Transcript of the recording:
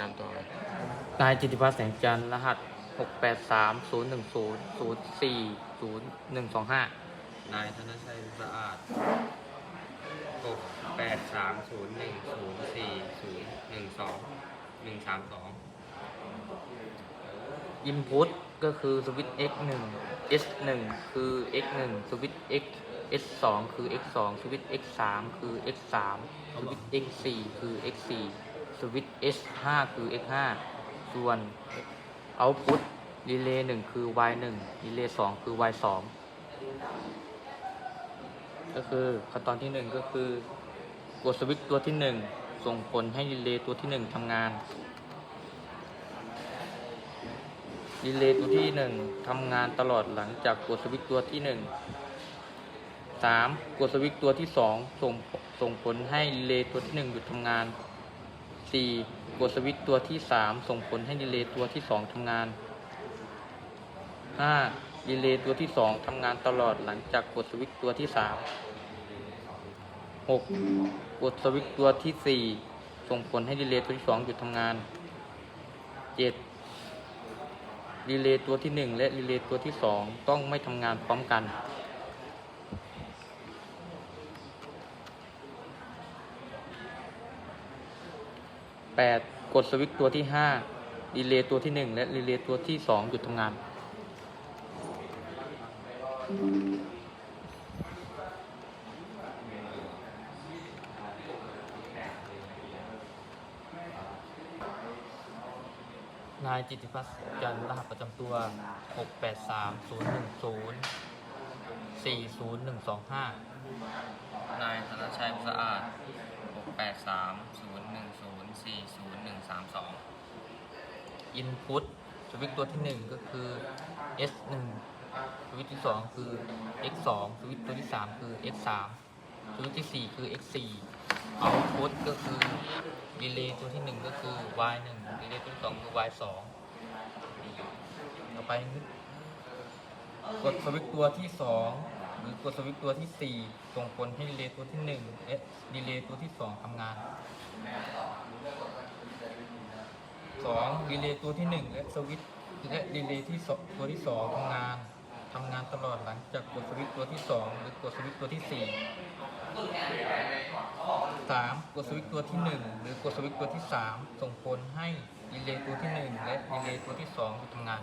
นำตัวครับนายจิตติพัฒน์แสงจันทร์รหัส 6 8 3 0 1 0 0 4 0 1 2 5 นายธนชัยสะอาดหกแปดสามศูนย์หนึ่งศูนย์สี่ศูนย์หนึ่งสองหนึ่งสามสอง Input ก็คือสวิตช์ x 1 s 1 คือ x 1 สวิตช์ x s 2 คือ x 2 สวิตช์ x 3 คือ x 3 สวิตช์ x 4 คือ x 4 สวิตช์ s 5คือ x 5 ส่วน Output รีเลย์1คือ y 1รีเลย์2คือ y 2ก็คือขั้นตอนที่1ก็คือกดสวิตช์ตัวที่1ส่งผลให้รีเลย์ตัวที่1ทำงานรีเลย์ตัวที่หนึ่งทำงานตลอดหลังจากกดสวิตช์ตัวที่หนึ่งสามกดสวิตช์ตัวที่สองส่งส่งผลให้รีเลย์ตัวที่หนึ่งหยุดทำงาน สี่กดสวิตช์ตัวที่สามส่งผลให้รีเลย์ตัวที่สองทำงานห้ารีเลย์ตัวที่สองทำงานตลอดหลังจากกดสวิตช์ตัวที่สามหกดสวิตช์ตัวที่สี่ส่งผลให้รีเลย์ตัวที่สองหยุดทำงานเจ็ดรีเลย์ตัวที่ 1 และรีเลย์ตัวที่ 2 ต้องไม่ทำงานพร้อมกัน 8. กดสวิตช์ตัวที่ 5 รีเลย์ตัวที่ 1 และรีเลย์ตัวที่ 2 หยุดทำงาน นายจิติพัฒน์จันทร์รหัสประจำตัว 6 8 3 0 1 0 4 0 1 2 5 นายธนชัยสะอาด 6 8 3 0 1 แปดสามศูนย์หนึ่งศูนย์สี่ศูนย์หนึ่งสามสอง Input สวิตช์ตัวที่ 1 ก็คือ S 1 สวิตช์ที่ 2 คือ X 2 สวิตช์ตัวที่ 3 คือ X 3 สวิตช์ที่ 4 คือ X 4 Output ก็คือดีเลย์ตัวที่ 1 ก็คือ Y 1 ดีเลย์ตัวที่ 2 คือ Y 2 ต่อไปกดสวิตช์ตัวที่ 2 หรือกดสวิตช์ตัวที่ 4 ส่งผลให้ดีเลย์ตัวที่1และดีเลย์ตัวที่ 2ทำงาน สองดีเลย์ตัวที่หนึ่งและสวิตช์และดีเลย์ที่สองตัวที่2ทำงานทำงานตลอดหลังจากกดสวิตช์ตัวที่สองหรือกดสวิตช์ตัวที่สี่สามกดสวิตช์ตัวที่หนึ่งหรือกดสวิตช์ตัวที่สามส่งผลให้ดีเลย์ตัวที่หนึ่งและดีเลย์ตัวที่2หยุดทำงาน